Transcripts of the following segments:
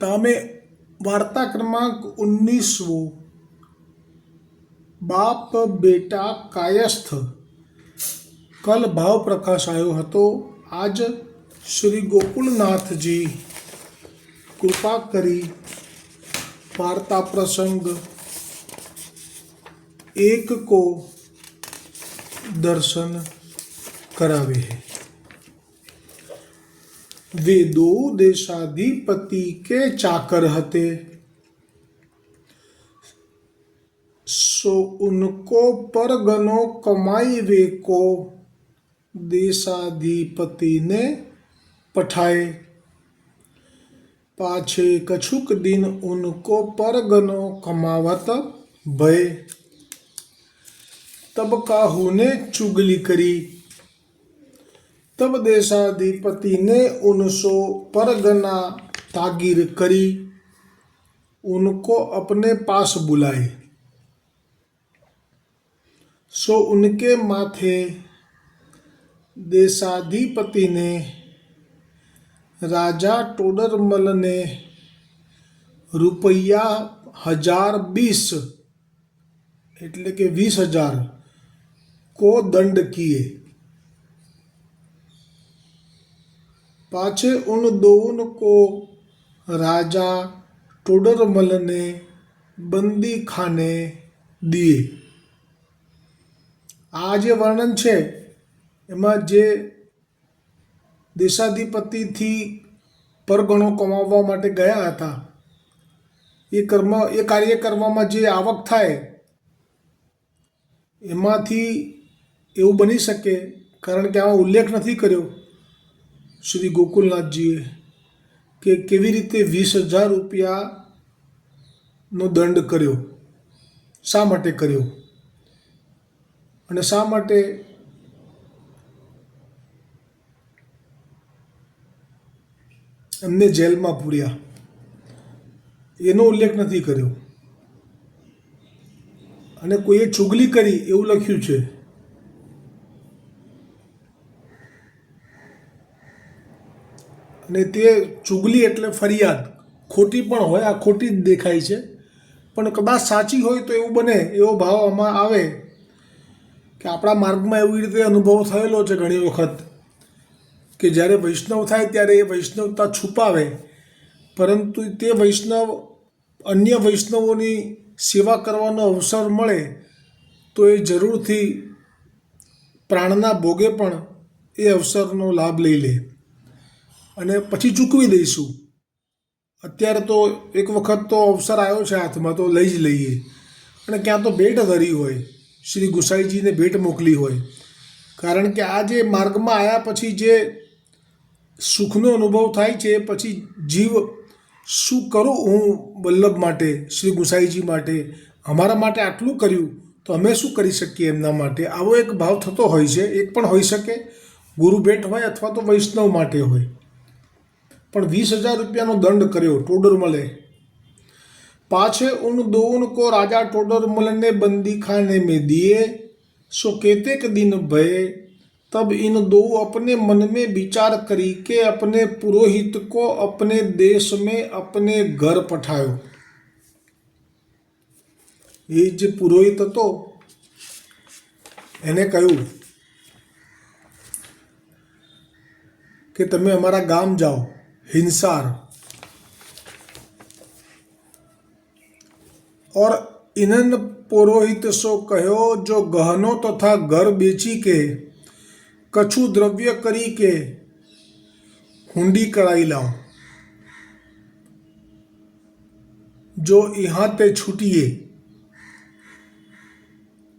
तामे वार्ता क्रमांक उन्नीसवो બાપ બેટા કાયસ્થ કલ ભાવ પ્રકાશાયો હતો આજ શ્રી ગોકુલનાથજી કૃપા કરી वार्ता प्रसंग एक को दर्शन करावे है वे दो देशाधिपति के चाकर हते। सो उनको परगनो कमाई वे को देशाधिपति ने पठाए। पाछे कछुक दिन उनको परगनो कमावत भय तब काहू ने चुगली करी। तब देशाधिपति ने उनसो परगना तागिर करी। उनको अपने पास बुलाए। सो उनके माथे देशाधिपति ने, राजा टोडरमल ने रुपया हज़ार बीस, एट्ले के वीस हज़ार को दंड किए। પાછે ઉન दोवन को રાજા ટોડરમલને બંદી ખાને खाने આ જે વર્ણન છે, એમાં જે દેશાધિપતિથી પરગણો કમાવવા માટે ગયા હતા, એ કર્મ, એ કાર્ય કરવામાં જે આવક થાય, એમાંથી એવું બની શકે, કારણ કે આમાં ઉલ્લેખ નથી કર્યો. શ્રી ગોકુલનાથજીએ કે કેવી રીતે વીસ હજાર રૂપિયાનો દંડ કર્યો? શા માટે કર્યો? અને શા માટે એમને જેલમાં પૂર્યા? એનો ઉલ્લેખ નથી કર્યો. અને કોઈએ ચુગલી કરી એવું લખ્યું છે. અને તે ચુગલી એટલે ફરિયાદ. ખોટી પણ હોય, આ ખોટી જ દેખાય છે. પણ કદાચ સાચી હોય તો એવું બને, એવો ભાવ આમાં આવે કે આપણા માર્ગમાં એવી રીતે અનુભવ થયેલો છે ઘણી વખત કે જ્યારે વૈષ્ણવ થાય ત્યારે એ વૈષ્ણવતા છુપાવે. પરંતુ તે વૈષ્ણવ, અન્ય વૈષ્ણવોની સેવા કરવાનો અવસર મળે તો એ જરૂરથી પ્રાણના ભોગે પણ એ અવસરનો લાભ લઈ લે. અને પછી ચૂકવી દઈશું. અત્યારે તો એક વખત તો અવસર આવ્યો છે હાથમાં, તો લઈ જ લઈએ. અને ક્યાં તો ભેટ ધરી હોય, શ્રી ગુસાઈજીને ભેટ મોકલી હોય. કારણ કે આ જે માર્ગમાં આવ્યા પછી જે સુખનો અનુભવ થાય છે, પછી જીવ શું કરું હું વલ્લભ માટે, શ્રી ગુસાઈજી માટે, અમારા માટે આટલું કર્યું, તો અમે શું કરી શકીએ એમના માટે? આવો એક ભાવ થતો હોય છે, એક પણ હોઈ શકે. ગુરુ ભેટ હોય અથવા તો વૈષ્ણવ માટે હોય. પણ વીસ હજાર રૂપિયાનો દંડ કર્યો ટોડરમલે पाछे उन दोन को राजा टोडरमल ने बंदी खाने में दिए सो केतेक दिन भय तब इन दो अपने मन में विचार करी के अपने पुरोहित को अपने देश में अपने घर पठायो એ જે પુરોહિત હતો એને કહ્યું કે તમે અમારા ગામ જાઓ हिंसार। और इन्हन पुरोहित सो कहो, जो गहनों तथा तो घर बेची के, कछु द्रव्य करी के, हुंडी कराई लाओ जो यहाँ ते छुटिए।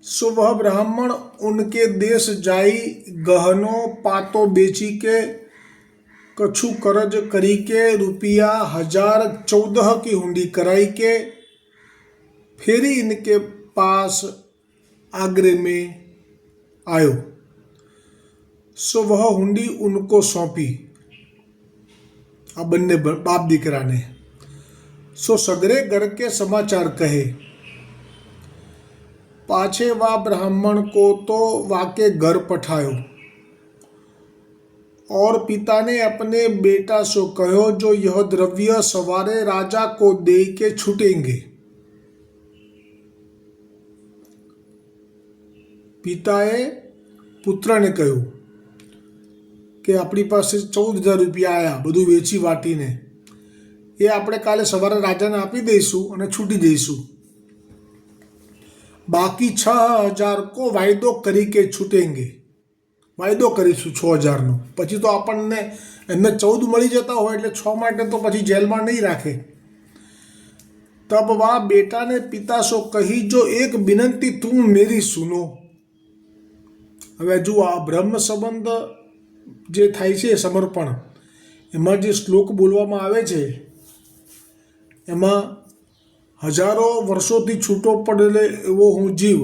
सो वह ब्राह्मण उनके देश जाई गहनों पातो बेची के कछु कर्ज करी के रुपया हज़ार चौदह की हुंडी कराई के फिर इनके पास आगरे में आयो। सो वह हुंडी उनको सौंपी। अब बनने बाप दिकरा ने सो सगरे घर के समाचार कहे। पाछे वा ब्राह्मण को तो वाके घर पठायो। और पिता ने अपने बेटा से कहो जो यह द्रव्य सवारे राजा को दे के छूटेंगे પિતાએ પુત્રને કહ્યું કે આપણી પાસે ચૌદ હજાર રૂપિયા આવ્યા બધું વેચી વાટીને એ આપણે કાલે સવારે રાજાને આપી દઈશું અને છૂટી જઈશું બાકી છ હજાર કો વાયદો કરી કે છૂટેંગે વાયદો કરીશું છ હજારનો. પછી તો આપણને એમને ચૌદ મળી જતા હોય એટલે છ માટે તો પછી જેલમાં નહીં રાખે. તબ વા બેટાને પિતા સો કહી જો એક વિનંતી તું મેરી સુનો. હવે જુઓ, આ બ્રહ્મ સંબંધ જે થાય છે સમર્પણ, એમાં જે શ્લોક બોલવામાં આવે છે, એમાં હજારો વર્ષોથી છૂટો પડેલો એવો હું જીવ.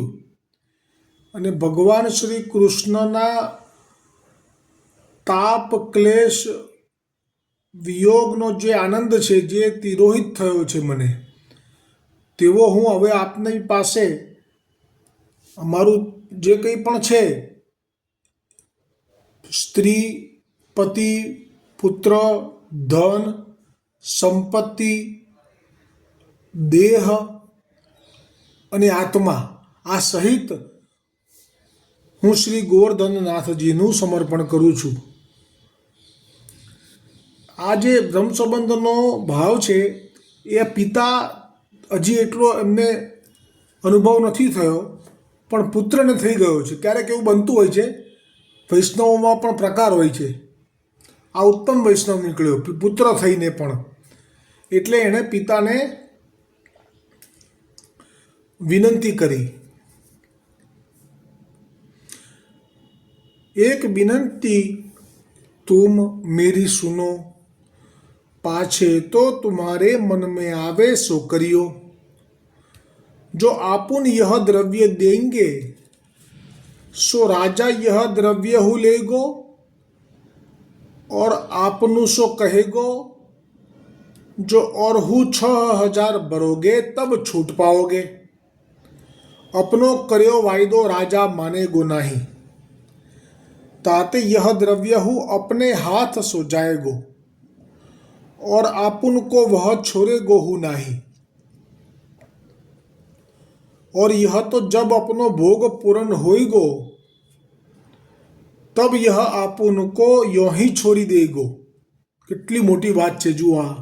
અને ભગવાન શ્રી કૃષ્ણના તાપ ક્લેશ વિયોગનો જે આનંદ છે, જે તિરોહિત થયો છે મને, તેવો હું હવે આપની પાસે અમારું જે કંઈ પણ છે, સ્ત્રી, પતિ, પુત્ર, ધન, સંપત્તિ, દેહ અને આત્મા, આ સહિત હું શ્રી ગોવર્ધનનાથજીનું સમર્પણ કરું છું. આ જે બ્રહ્મ સંબંધનો ભાવ છે, એ પિતા હજી એટલો એમને અનુભવ નથી થયો, પણ પુત્રને થઈ ગયો છે. ક્યારેક એવું બનતું હોય છે, વૈષ્ણવમાં પણ પ્રકાર હોય છે. આ ઉત્તમ વૈષ્ણવ નીકળ્યો પુત્ર થઈને પણ. એટલે એણે પિતાને વિનંતી કરી. એક વિનંતી, તુમ મેરી સુનો पाछे तो तुम्हारे मन में आवे सो करियो जो आपुन यह द्रव्य देंगे सो राजा यह द्रव्य हु लेगो और आपनु सो कहेगो जो और हु छह हजार भरोगे तब छूट पाओगे अपनो કર્યો વાયદો રાજા માનેગો નહીં ताते यह द्रव्य हु अपने हाथ सो जाएगो और आपुन को वह छोड़ेगो हु नहीं और यह तो जब अपनो भोग पूर्ण होइगो तब यह आपुन को यो ही छोड़ी देगो કેટલી મોટી વાત છે જુઓ આ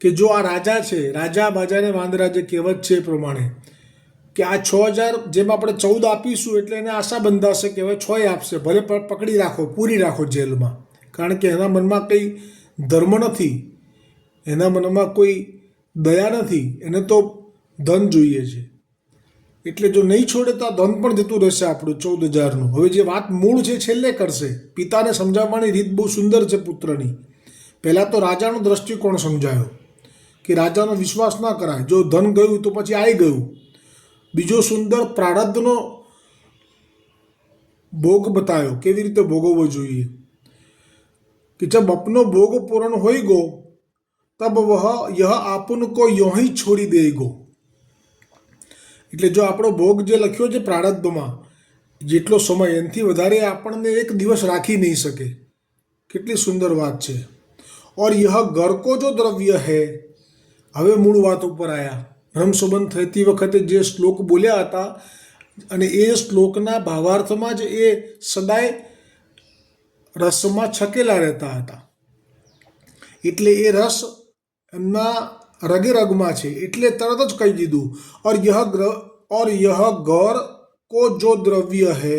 કે જો આ રાજા છે રાજા બાજાને વાંદરા જે કહેવત છે એ પ્રમાણે કે આ છ હજાર જેમ આપણે ચૌદ આપીશું એટલે એને આશા બંધાશે કે હવે છ આપશે ભલે પ- પકડી રાખો પૂરી રાખો જેલમાં કારણ કે એના મનમાં કંઈ ધર્મ નથી, એના મનમાં કોઈ દયા નથી, એને તો ધન જોઈએ છે. એટલે જો નહીં છોડે તો આ ધન પણ જતું રહેશે આપણું ચૌદ હજારનું હવે જે વાત મૂળ છે, છેલ્લે કરશે. પિતાને સમજાવવાની રીત બહુ સુંદર છે પુત્રની. પહેલાં તો રાજાનો દ્રષ્ટિકોણ સમજાયો કે રાજાનો વિશ્વાસ ના કરાય. જો ધન ગયું તો પછી આવી ગયું. બીજો સુંદર પ્રારબ્ધનો ભોગ બતાવ્યો કેવી રીતે ભોગવવો જોઈએ? કે જબ अपनो ભોગ पूर्ण હોઈ ગો તબ વહ યહ આપુન કો યો ही छोड़ी देगो। એટલે જો આપણો ભોગ જે લખ્યો છે પ્રારબ્ધમાં જેટલો સમય એનાથી વધારે આપણને એક દિવસ રાખી નહીં શકે કેટલી સુંદર વાત છે ઓર યહ ઘર કો જો દ્રવ્ય હૈ હવે મૂળ વાત ઉપર આવ્યા બ્રહ્મ થતી વખતે જે શ્લોક બોલ્યા હતા અને એ શ્લોકના ભાવાર્થમાં જ એ સદાય રસમાં છકેલા રહેતા હતા એટલે એ રસ એમના રગે રગમાં છે એટલે તરત જ કહી દીધું ઓર યહ ગ્ર ઓર યહ ગૌર કો જો દ્રવ્ય है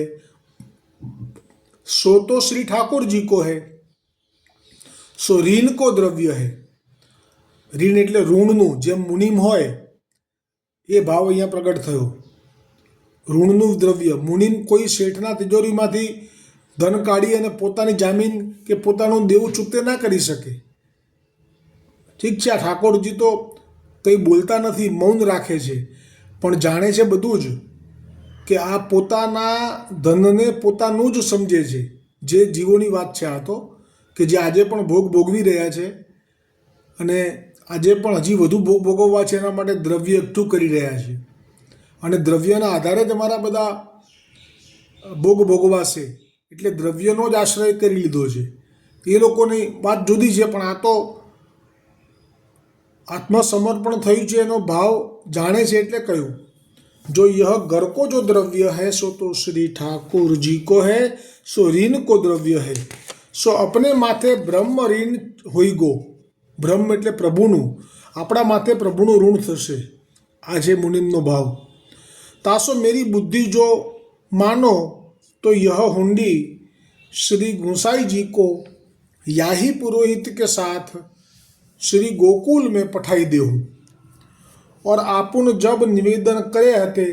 सो तो श्री ठाकुर जी को है સો ऋण को દ્રવ્ય है ઋણ એટલે ઋણનું જેમ મુનિમ હોય એ ભાવ અહીંયા પ્રગટ થયો ઋણનું દ્રવ્ય મુનિમ કોઈ શેઠના તિજોરીમાંથી ધન કાઢી અને પોતાની જામીન કે પોતાનું દેવું ચૂકતે ના કરી શકે. ઠીક છે, આ ઠાકોરજી તો કંઈ બોલતા નથી, મૌન રાખે છે. પણ જાણે છે બધું જ કે આ પોતાના ધનને પોતાનું જ સમજે છે. જે જીવોની વાત છે આ તો, કે જે આજે પણ ભોગ ભોગવી રહ્યા છે અને આજે પણ હજી વધુ ભોગ ભોગવવા છે એના માટે દ્રવ્ય એકઠું કરી રહ્યા છે. અને દ્રવ્યના આધારે જ અમારા બધા ભોગ ભોગવાશે. એટલે દ્રવ્યનો જ આશ્રય કરી લીધો છે એ લોકોની વાત જુદી છે પણ આ તો આત્મસમર્પણ થયું છે એનો ભાવ જાણે છે એટલે કહ્યું जो यह घर को जो द्रव्य है सो तो श्री ठाकुर जी को है सो ऋण को द्रव्य है સો અપને માથે બ્રહ્મ ઋણ હોઈ ગો બ્રહ્મ એટલે પ્રભુનું આપણા માથે પ્રભુનું ઋણ થશે આ છે મુનિમનો ભાવ તાસો મેરી બુદ્ધિ જો માનો તો यह हुंडी श्री गुसाई जी को याही पुरोहित के साथ श्री गोकुल में पठाई देहूँ और આપુન જબ નિવેદન કરે હતે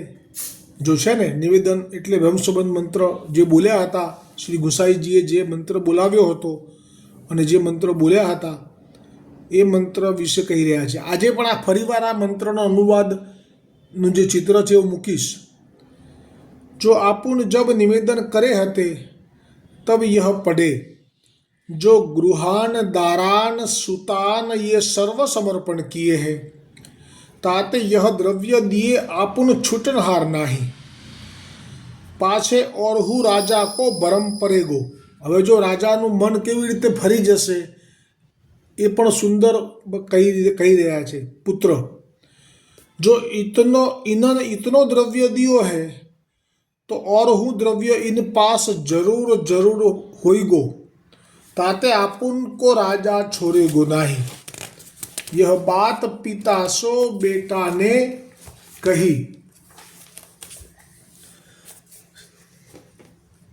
જો છે ને નિવેદન એટલે બ્રહ્મસંબંધ મંત્ર જે બોલ્યા હતા શ્રી ગુસાઈજીએ જે મંત્ર બોલાવ્યો હતો અને જે મંત્ર બોલ્યા હતા એ મંત્ર વિશે કહી રહ્યા છે આજે પણ આ ફરીવાર આ મંત્રનો અનુવાદનું જે ચિત્ર છે એવું મૂકીશ જો આપુન જબ નિવેદન કરે હતે તબ યહ પડે જો ગૃહાન દારાન સુતાન ये सर्व समर्पण किए हैं તાતે યહ દ્રવ્ય દિયે આપુન છૂટનહાર નાહી પાછે ઓરહુ રાજા કો બરમ પરેગો હવે જો રાજાનું મન કેવી રીતે ફરી જશે એ પણ સુંદર કહી કહી રહ્યા છે પુત્ર જો ઇતનો ઇનન ઇતનો દ્રવ્ય દિયો હૈ તો और હું દ્રવ્ય ઇન પાસ જરૂર જરૂર હોઈ ગો તાતે આપુન કો રાજા છોરેગો નાહી यह बात पिता सो बेटा ने कही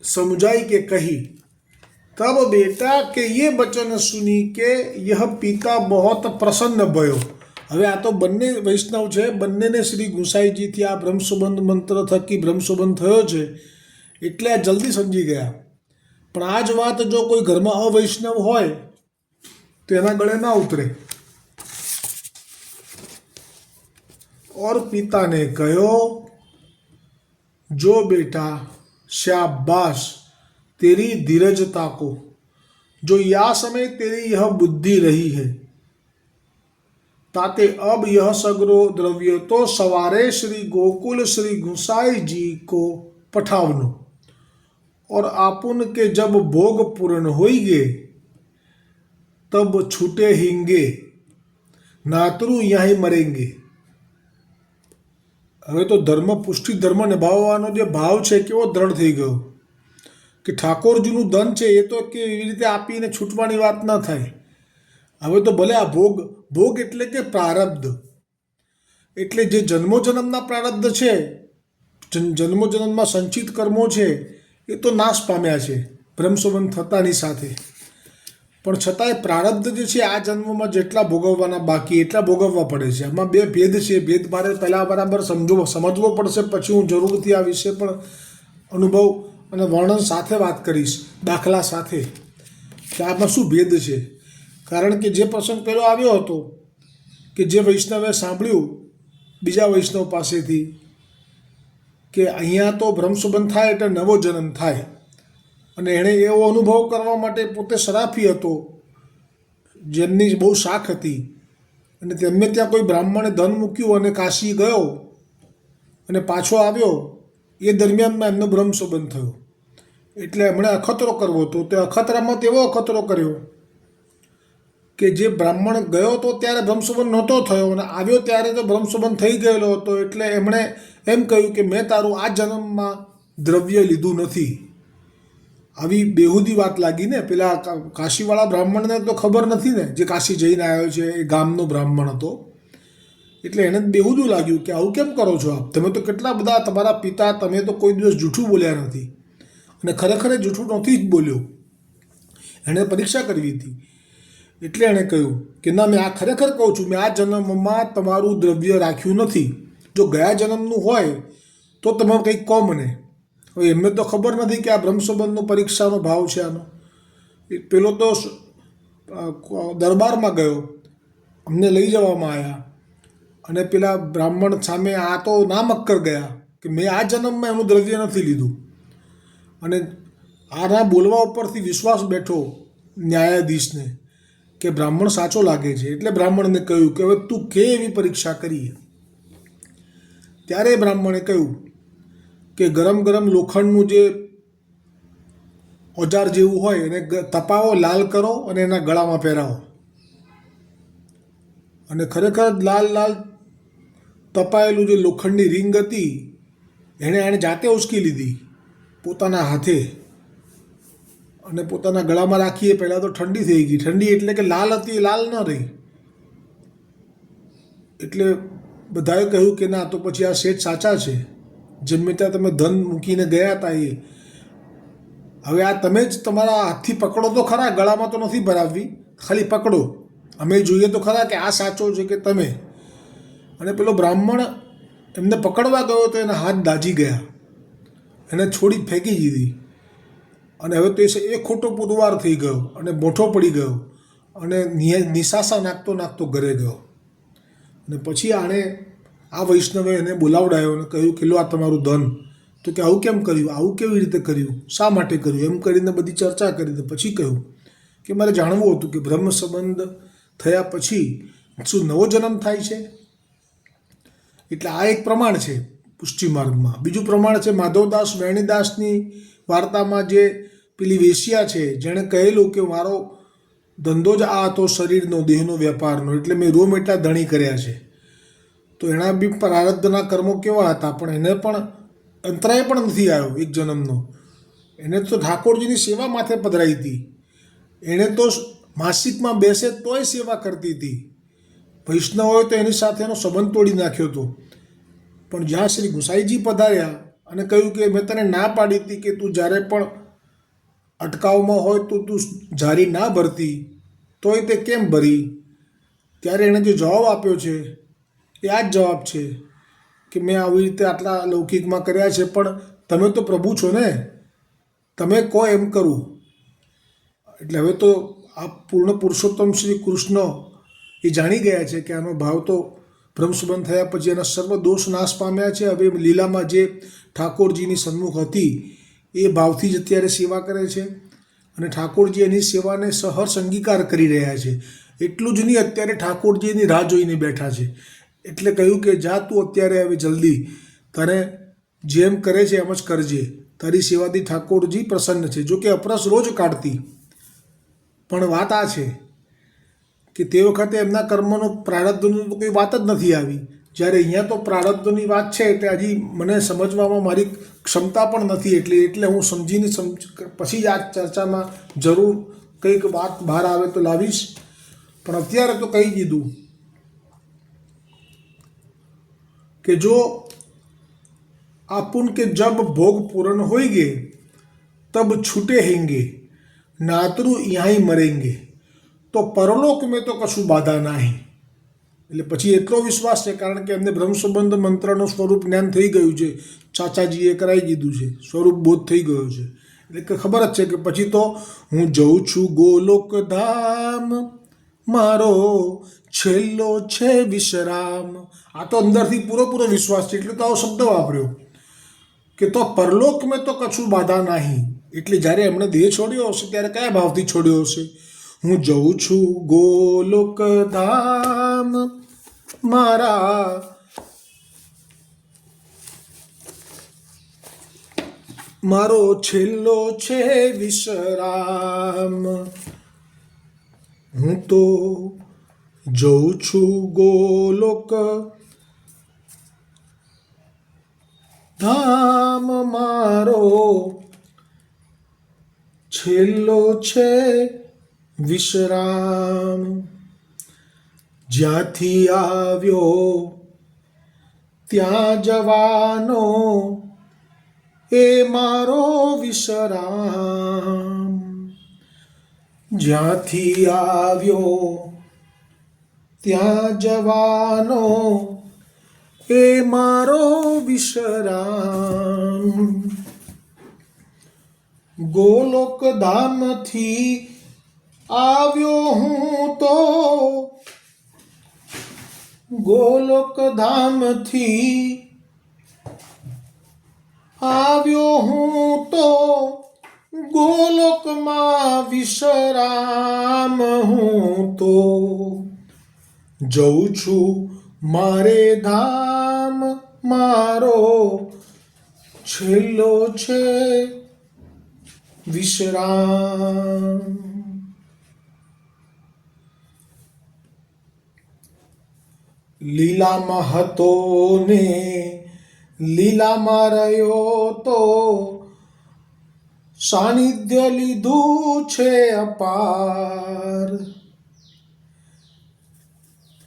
समझाई के कही तब बेटा के ये वचन सुनी के यह પિતા बहुत પ્રસન્ન ભયો હવે આ તો બંને વૈષ્ણવ છે બંનેને શ્રી ગુસાઈજીથી આ બ્રહ્મસુબંધ મંત્ર થકી બ્રહ્મસુબંધ થયો છે એટલે આ જલ્દી સમજી ગયા પણ આ જ વાત જો કોઈ ઘરમાં અવૈષ્ણવ હોય તો એના ગળે ના ઉતરે और पिता ने कहो जो बेटा शाबाश तेरी धीरजता को जो या समय तेरी यह बुद्धि रही है ताते अब यह सगरो द्रव्य तो सवारे श्री गोकुल श्री गुसाई जी को पठावनो और आपुन के जब भोग पूर्ण होइगे तब छूटे हिंगे नातरु यहीं मरेंगे હવે તો ધર્મ પુષ્ટિ ધર્મ નિભાવવાનો જે ભાવ છે કેવો દ્રઢ થઈ ગયો કે ઠાકોરજીનું ધન છે એ તો કે એવી રીતે આપીને છૂટવાની વાત ન થાય હવે તો ભલે આ ભોગ ભોગ એટલે કે પ્રારબ્ધ. એટલે જે જન્મો જન્મના પ્રારબ્ધ છે જન્મોજન્મમાં જન્મો જન્મમાં સંચિત કર્મો છે, એ તો નાશ પામ્યા છે બ્રહ્મસંબંધ થતાની સાથે. પણ છતાંય પ્રારબ્ધ જે છે, આ જન્મમાં જેટલા ભોગવવાના બાકી, એટલા ભોગવવા પડે છે. આમાં બે ભેદ છે. ભેદ મારે પહેલાં બરાબર સમજવો સમજવો પડશે, પછી હું જરૂરથી આ વિશે પણ અનુભવ અને વર્ણન સાથે વાત કરીશ, દાખલા સાથે. કે આમાં શું ભેદ છે? કારણ કે જે પ્રસંગ પહેલો આવ્યો હતો, કે જે વૈષ્ણવે સાંભળ્યું બીજા વૈષ્ણવ પાસેથી, કે અહીંયા તો ભ્રમસુબંધ થાય એટલે નવો જન્મ થાય. અને એણે એવો અનુભવ કરવા માટે પોતે સરાફી હતો, જેમની બહુ શાખ હતી. અને તેમને ત્યાં કોઈ બ્રાહ્મણે ધન મૂક્યું અને કાશી ગયો અને પાછો આવ્યો, એ દરમિયાનમાં એમનો ભ્રમસુબંધ સંબંધ થયો. એટલે એમણે અખતરો કરવો હતો. તે અખતરામાં તેવો અખતરો કર્યો કે જે બ્રાહ્મણ ગયો હતો ત્યારે બ્રહ્મસુબન નહોતો થયો અને આવ્યો ત્યારે તો બ્રહ્મસુબન થઈ ગયેલો હતો એટલે એમણે એમ કહ્યું કે મેં તારું આ જન્મમાં દ્રવ્ય લીધું નથી. આવી બેહુદી વાત લાગી ને પેલા કાશીવાળા બ્રાહ્મણને તો ખબર નથી ને જે કાશી જઈને આવ્યો છે, એ ગામનો બ્રાહ્મણ હતો. એટલે એને બેહુદું લાગ્યું કે આવું કેમ કરો છો આપ? તમે તો કેટલા બધા તમારા પિતા તમે તો કોઈ દિવસ જૂઠું બોલ્યા નથી. અને ખરેખર જૂઠું નથી જ બોલ્યો. એણે પરીક્ષા કરવી હતી. એટલે એણે કહ્યું કે, ના, મેં આ ખરેખર કહું છું, મેં આ જન્મમાં તમારું દ્રવ્ય રાખ્યું નથી. જો ગયા જન્મનું હોય, તો તમે કંઈક કહો મને. હવે એમને તો ખબર નથી કે આ બ્રહ્મસંબંધનો પરીક્ષાનો ભાવ છે આનો. પેલો તો દરબારમાં ગયો, અમને લઈ જવામાં આવ્યા અને પેલા બ્રાહ્મણ સામે આ તો ના મક્કર ગયા કે, મેં આ જન્મમાં એનું દ્રવ્ય નથી લીધું. અને આના બોલવા ઉપરથી વિશ્વાસ બેઠો ન્યાયાધીશને. કે બ્રાહ્મણ સાચો લાગે છે એટલે બ્રાહ્મણને કહ્યું કે હવે તું કે એવી પરીક્ષા કરીએ? ત્યારે બ્રાહ્મણે કહ્યું કે ગરમ ગરમ લોખંડનું જે ઓજાર જેવું હોય એને તપાવો, લાલ કરો અને એના ગળામાં પહેરાવો. અને ખરેખર લાલ લાલ તપાયેલું જે લોખંડની રિંગ હતી, એણે એણે જાતે ઉચકી લીધી પોતાના હાથે. અને પોતાના ગળામાં રાખીએ, પહેલાં તો ઠંડી થઈ ગઈ. ઠંડી એટલે કે લાલ હતી લાલ ન રહી. એટલે બધાએ કહ્યું કે ના, તો પછી આ શેઠ સાચા છે. જન્મે ત્યાં તમે ધન મૂકીને ગયા હતા એ. હવે આ તમે જ તમારા હાથથી પકડો તો ખરા, ગળામાં તો નથી ભરાવવી. ખાલી પકડો. અમે જોઈએ તો ખરા કે આ સાચો છે કે તમે. અને પેલો બ્રાહ્મણ એમને પકડવા ગયો તો એના હાથ દાજી ગયા. એને છોડી ફેંકી દીધી. અને હવે તો એ ખોટો પુરવાર થઈ ગયો અને મોઠો પડી ગયો અને નિશાસા નાખતો નાખતો ઘરે ગયો. અને પછી આણે આ વૈષ્ણવે એને બોલાવડાયો અને કહ્યું કે લો આ તમારું ધન. તો કે આવું કેમ કર્યું? આવું કેવી રીતે કર્યું? શા માટે કર્યું? એમ કરીને બધી ચર્ચા કરી તો પછી કહ્યું કે મારે જાણવું હતું કે બ્રહ્મ સંબંધ થયા પછી શું નવો જન્મ થાય છે? એટલે આ એક પ્રમાણ છે પુષ્ટિ માર્ગમાં. બીજું પ્રમાણ છે માધવદાસ, વેણીદાસની વાર્તામાં જે પેલી વેશિયા છે, જેણે કહેલું કે મારો ધંધો જ આ હતો શરીરનો, દેહનો, વેપારનો, એટલે મેં રોમ એટલા ધણી કર્યા છે. તો એના બી પ્રારબ્ધના કર્મો કેવા હતા, પણ એને પણ અંતરાય પણ નથી આવ્યો એક જન્મનો. એને તો ઠાકોરજીની સેવા માથે પધરાઈ હતી. એણે તો માસિકમાં બેસે તોય સેવા કરતી હતી. વૈષ્ણવોએ તો એની સાથે એનો સંબંધ તોડી નાખ્યો હતો. પણ જ્યાં શ્રી ગુસાઈજી પધાર્યા અને કહ્યું કે મેં તને ના પાડી હતી કે તું જ્યારે પણ અટકાવમાં હોય તો તું જારી ના ભરતી, તોય તે કેમ ભરી? ત્યારે એણે જે જવાબ આપ્યો છે, એ આ જ જવાબ છે કે મેં આવી રીતે આટલા લૌકિકમાં કર્યા છે, પણ તમે તો પ્રભુ છો ને? તમે કહો એમ કરું? એટલે હવે તો આ પૂર્ણ પુરુષોત્તમ શ્રી કૃષ્ણ એ જાણી ગયા છે કે આનો ભાવ તો બ્રહ્મસંબંધ થયા પછી એના સર્વ દોષ નાશ પામ્યા છે. હવે લીલામાં જે ઠાકોરજીની સન્મુખ હતી એ ભાવથી જ અત્યારે સેવા કરે છે અને ઠાકોરજી એની સેવાને સહર્ષ અંગીકાર કરી રહ્યા છે. એટલું જ નહીં, અત્યારે ઠાકોરજીની રાહ જોઈને બેઠા છે. એટલે કહ્યું કે, જા તું અત્યારે હવે જલ્દી. તને જેમ કરે છે એમ જ કરજે. તારી સેવાથી ઠાકોરજી પ્રસન્ન છે. જોકે અપરસ રોજ કાઢતી. પણ વાત આ છે કે તે વખતે એમના કર્મનો પ્રારબ્ધની કોઈ વાત જ નથી આવી. જ્યારે અહીંયા તો પ્રારબ્ધની વાત છે એટલે હજી મને સમજવામાં મારી ક્ષમતા પણ નથી એટલે એટલે હું સમજીને સમજ પછી જ આ ચર્ચામાં જરૂર કંઈક વાત બહાર આવે તો લાવીશ. પણ અત્યારે તો કહી દીધું કે જો આપુન કે જબ ભોગ પૂરણ હોઈગે, તબ છૂટે હેંગે, નાતરું યહાં મરેંગે. તો પરલોક મેં તો કશું બાધા નહીં. એટલે પછી એટલો વિશ્વાસ છે, કારણ કે એમને બ્રહ્મસંબંધ મંત્રનું સ્વરૂપ જ્ઞાન થઈ ગયું છે. ચાચાજીએ કરાવી દીધું છે. સ્વરૂપ બોધ થઈ ગયો છે. એટલે કે ખબર જ છે કે પછી તો હું જઉં છું ગોલોક ધામ મારો છેલ્લો છે વિશ્રામ. આ તો અંદરથી પૂરેપૂરો વિશ્વાસ છે, એટલે તો આવો શબ્દ વાપર્યો. કે તો પરલોક મેં તો કશું બાધા નહીં. એટલે જ્યારે એમણે દેહ છોડ્યો હશે, ત્યારે કયા ભાવથી છોડ્યો હશે? હું જઉં છું ગોલોક ધામ મારા. મારો છેલ્લો છે વિશ્રામ. હું તો જોઉં છું ગોલોક. ધામ મારો છેલ્લો છે વિશ્રામ. જ્યાંથી આવ્યો, ત્યાં જવાનો, એ મારો વિશ્રામ. જ્યાંથી આવ્યો, ત્યાં જવાનો, એ મારો વિશ્રામ. ગોલોક ધામથી આવ્યો હું તો ગોલોક ધામથી આવ્યો હું તો ગોલોકમાં વિશ્રામ હું તો જઉં છું મારે ધામ, મારો છેલ્લો છે વિશ્રામ. લીલામાં હતો ને લીલામાં રહ્યો તો સાનિધ્ય લીધું છે અપાર.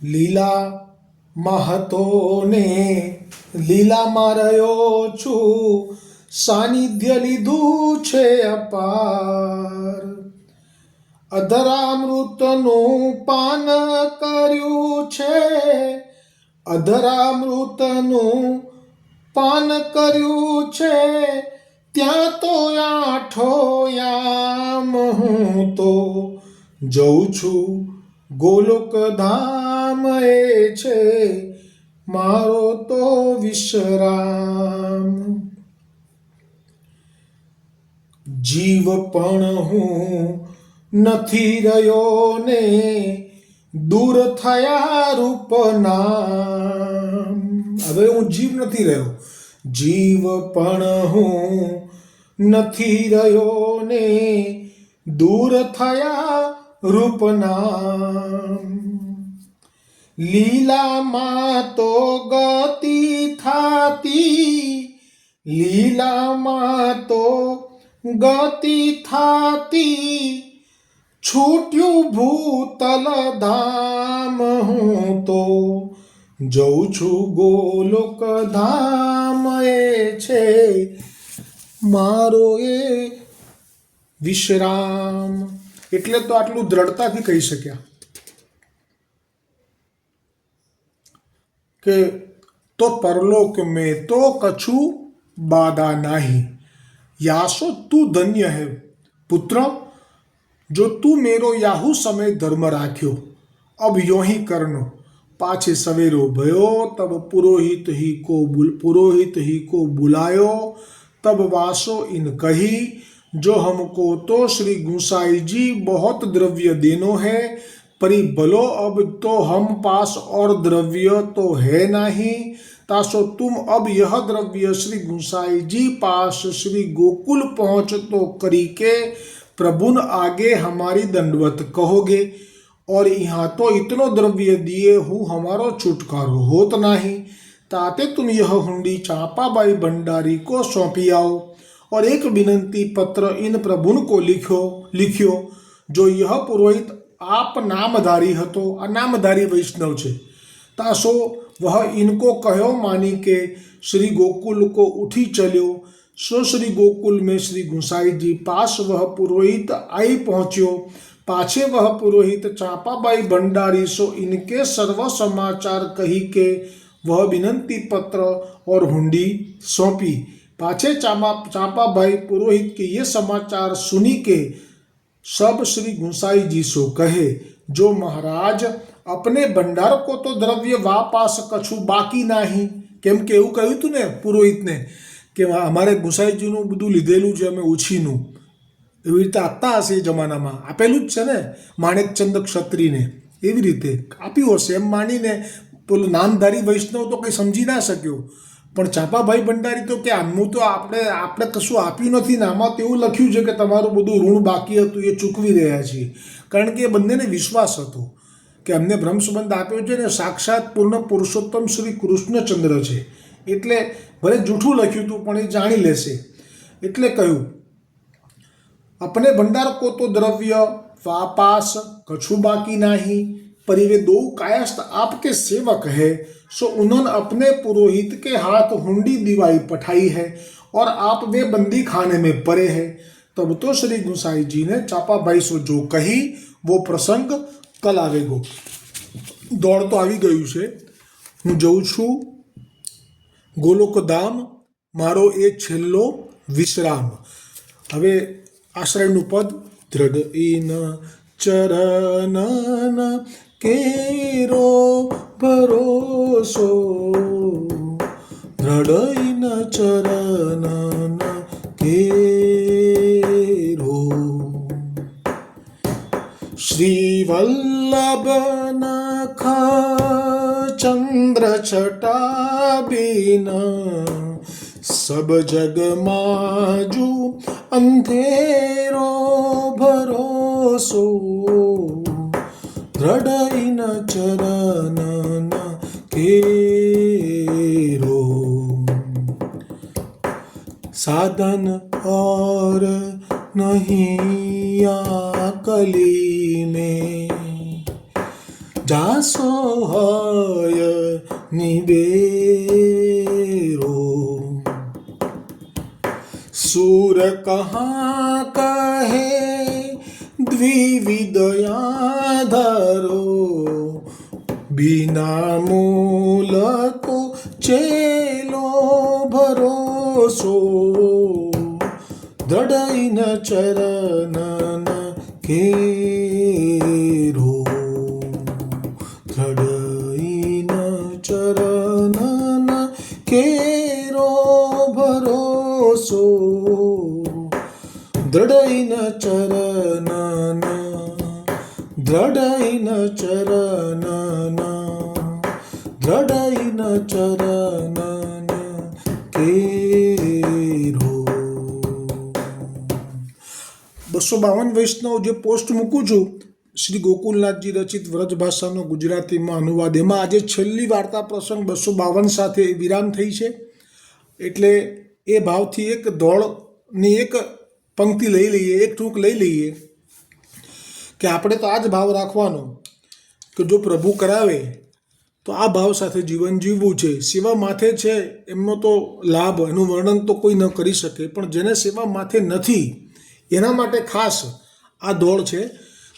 લીલા મહતો ને લીલામાં રહ્યો છું, સાનિધ્ય લીધું છે અપાર. અધરામૃતનું પાન કર્યું છે અધરામૃતનું પાન કર્યું છે, ત્યાં તો આઠો યામ હું તો જઉં છું. ગોલોક ધામ એ છે, મારો તો વિશ્રામ. જીવ પણ હું નથી રહ્યો ને દૂર થયા રૂપના હવે હું જીવ નથી રહ્યો. જીવ પણ હું નથી રહ્યો ને દૂર થયા રૂપના લીલામાં તો ગતિ થાતી, લીલામાં તો ગતિ થાતી છૂટ્યું ભૂતલ ધામ હું તો જઉં છું ગોલોક ધામ એ છે મારો એ વિશ્રામ એટલે તો આટલું દ્રઢતાથી કહી શક્યા કે તો પરલોક મેં તો કછું બાધા નહીં यासो तू धन्य है पुत्र जो तू मेरो याहू समय धर्म राख्यो, अब यो ही करनो। पाछे सवेरो भयो, तब पुरोहित ही को बुल, पुरोहित ही को बुलायो, तब वासो इन कही, जो हमको तो श्री गुसाई जी बहुत द्रव्य देनो है, परी भलो अब तो हम पास और द्रव्य तो है नहीं, तासो तुम अब यह द्रव्य श्री गुसाई जी पास श्री गोकुल पहुँच तो करी के प्रभुन आगे हमारी दंडवत कहोगे और यहाँ तो इतनो द्रव्य दिए हूँ हमारो छुटकारो होत नहीं ताते तुम यह हुंडी चापाबाई भंडारी को सौंपी आओ और एक विनंती पत्र इन प्रभुन को लिखो लिखियो जो यह पुरोहित आप नामधारी हतो आ नामधारी वैष्णव छे तासो वह इनको कहो मानी के श्री गोकुल को उठी चलो सो श्री गोकुल में श्री गुसाई जी पास वह पुरोहित आई पहुंच्यो पाछे वह पुरोहित चापाबाई भंडारी सो इनके सर्व समाचार कही के वह विनंती पत्र और हुंडी सौंपी पाछे चामा चापाबाई पुरोहित के ये समाचार सुनी के सब श्री गुसाई जी सो कहे जो महाराज अपने भंडार को तो દ્રવ્ય વાપાસ કછું બાકી નહીં કેમ કે એવું કહ્યું હતું ને પુરોહિતને કે અમારે ગુસાઈજીનું બધું લીધેલું છે, અમે ઉછીનું. એવી રીતે આપતા હશે એ જમાનામાં. આપેલું જ છે ને, માણેકચંદ ક્ષત્રિને એવી રીતે આપ્યું હશે. એમ માનીને પેલું નામધારી વૈષ્ણવ તો કંઈ સમજી ના શક્યો. પણ ચાપાભાઈ ભંડારી તો કે આમનું તો આપણે આપણે કશું આપ્યું નથી ને, આમાં તો એવું લખ્યું છે કે તમારું બધું ઋણ બાકી હતું, એ ચૂકવી રહ્યા છીએ. કારણ કે એ બંનેને વિશ્વાસ હતો કે અમને બ્રહ્મસંબંધ આપ્યો છે ને, સાક્ષાત પૂર્ણ પુરુષોત્તમ શ્રી કૃષ્ણચંદ્ર છે. એટલે ભલે જૂઠું લખ્યું હતું પણ એ જાણી લેશે એટલે કહ્યું अपने भंडार को तो द्रव्य वापास कछु बाकी नहीं परिवे दो कायस्थ आपके सेवक है सो उन्होंने अपने पुरोहित के हाथ हुंडी दिवाई पठाई है और आप वे बंदी खाने में पड़े हैं तब तो श्री गुसाई जी ने चापा भाई सो जो कही वो प्रसंग कल आवेगो દોડ તો આવી ગયું છે હું જઉં છું ગોલોકધામ મારો એ છેલ્લો વિશ્રામ. હવે આશ્રયનું પદ, દ્રઢ ઇન ચરણ કેરો ભરોસો. દ્રઢ ઇન ચરનન કેરો. શ્રીવલ્લભ નખ ચંદ્ર છટા બીના સબ જગ માજુ અંધેરો ભરોસો. દ્રઢઈન ચરણ કેરો. સાધન ઓર નહીં કલી અસહાય નિબેરો સુર કહા કહે દ્વિવિદયાધરો બિના મૂલકો ચેલો ભરોસો દડૈન ચરણ કે કેરો ભરોસો. દ્રઢઈન ચરનન દ્રઢઈન ચરનન દ્રઢઈન ચરનન કેરો. બસો બાવન વૈષ્ણવ જે પોસ્ટ મૂકું છું, શ્રી ગોકુલનાથજી રચિત વ્રજ ભાષાનો ગુજરાતીમાં અનુવાદ. એમાં આજે છેલ્લી વાર્તા પ્રસંગ બસો બાવન સાથે વિરામ થઈ છે. એટલે એ ભાવથી એક દોડની એક પંક્તિ લઈ લઈએ, એક ટૂંક લઈ લઈએ કે આપણે તો આ જ ભાવ રાખવાનો કે જો પ્રભુ કરાવે તો આ ભાવ સાથે જીવન જીવવું છે. સેવા માથે છે એમનો તો લાભ, એનું વર્ણન તો કોઈ ન કરી શકે, પણ જેને સેવા માથે નથી, એના માટે ખાસ આ દોડ છે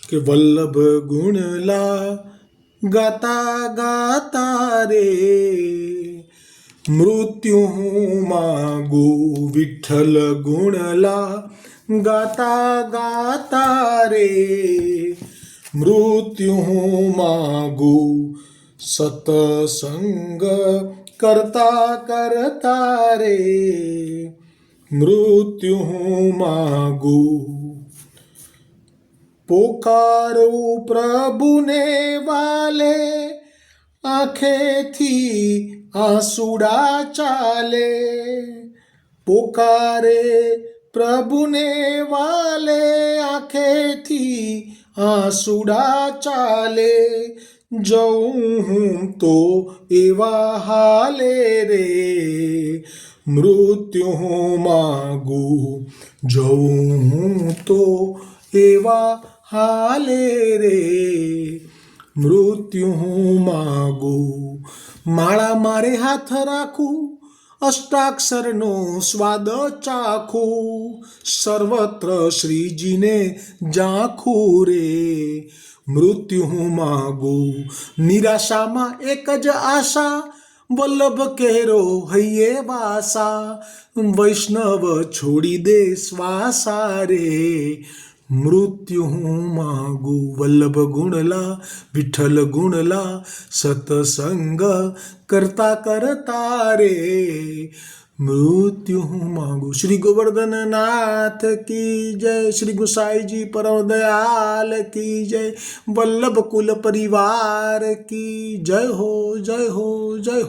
કે વલ્લભ ગુણલા ગાતા ગાતા રે. મૃત્યુ હું માગુ વિઠ્ઠલ ગુણલા, ગાતા ગાતા રે. મૃત્યુ હું માગુ સતસંગ કરતા કરતા રે. મૃત્યુ હું માગુ પોકારું પ્રભુને વાલે, આંખેથી આંસુડા ચાલે, પોકારે, પ્રભુને વાલે, આંખેથી આંસુડા ચાલે. જઉં હું તો એવા હાલે રે, મૃત્યુ હું માગું. જઉં હું તો એવા હાલે રે, મૃત્યુ હું માગું. માળા મારે હાથ રાખું, અષ્ટાક્ષરનો સ્વાદ ચાખું, સર્વત્ર શ્રીજીને ઝાંખું રે. મૃત્યુ હું માગું, નિરાશામાં એક જ આશા, વલ્લભ કેરો હૈયે વાસા, વૈષ્ણવ છોડી દે શ્વાસા રે. મૃત્યુ હું માગું વલ્લભ ગુણલા વિઠ્ઠલ ગુણલા સતસંગ કરતા કરતા રે મૃત્યુ હું માગું શ્રી ગોવર્ધન નાથ કી જય શ્રી ગુસાઈજી પરમ દયાલ કી જય વલ્લભ કુલ પરિવાર કી જય હો જય હો જય હો